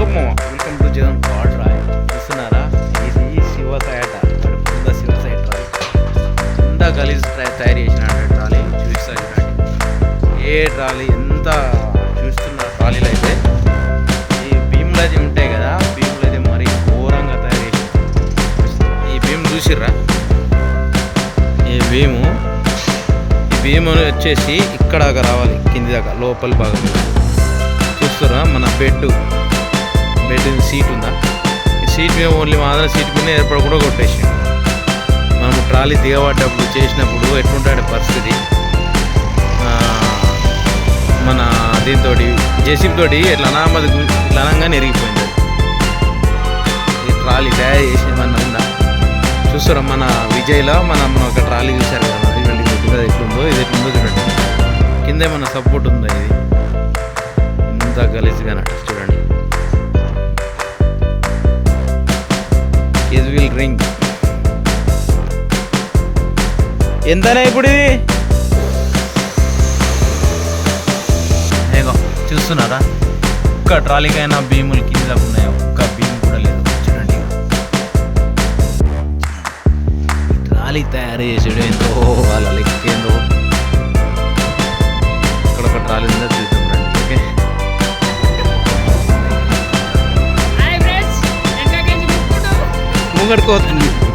Hello మామ welcome to Jagan god Roy చూస్తున్నారా ఇది శివ సైట్ పెద్ద శివ సైట్ రాయ్ ఎంత గలీజ్ ట్రై- తయారు చేసిన ట్రాలీ చూపిస్తా ఏ ట్రాలీ ఎంత చూస్తున్న ట్రాలీలు అయితే ఈ భీములు అయితే ఉంటాయి కదా భీములు అయితే మరి ఘోరంగా తయారు చేసి ఈ భీమ్ చూసిర్రా ఈ భీము ఈ భీము వచ్చేసి ఇక్కడ రావాలి కింది దాకా లోపలి భాగం చూస్తారా మన బెడ్ బెడ్ సీట్ ఉందా? ఈ సీట్ మేము ఓన్లీ మాత్రం సీట్ మీద ఏర్పడకుండా కొట్టేసి మనం ట్రాలీ దిగబడ్డప్పుడు చేసినప్పుడు ఎట్లుంటాడు పరిస్థితి? మన దీంతో జేసీబీ తోటి ఇట్లా అనామది ఇట్లా అనగానే ఎరిగిపోయింది. ఈ ట్రాలీ తయారు చేసి ఉందా చూస్తారా మన విజయ్లో మన మనం ఒక ట్రాలీ చూసారు కదా అది కొద్దిగా ఎట్లుందో ఇది ఎట్లుందో చూడండి. కింద ఏమన్నా సపోర్ట్ ఉందా ఇది? ఇంత గలీజ్గా చూడండి. కెజువల్ రింగ్ ఎంతనే ఇప్పుడు ఇది? ఏగో చూస్తున్నారా? ఒక్క ట్రాలీకైనా భీములు కింద ఉన్నాయి. ఒక్క భీము కూడా లేదు. చూడండి. ట్రాలీ తయారు చేసేడు ఏందో వాళ్ళ లెక్క ఏందో. पकड़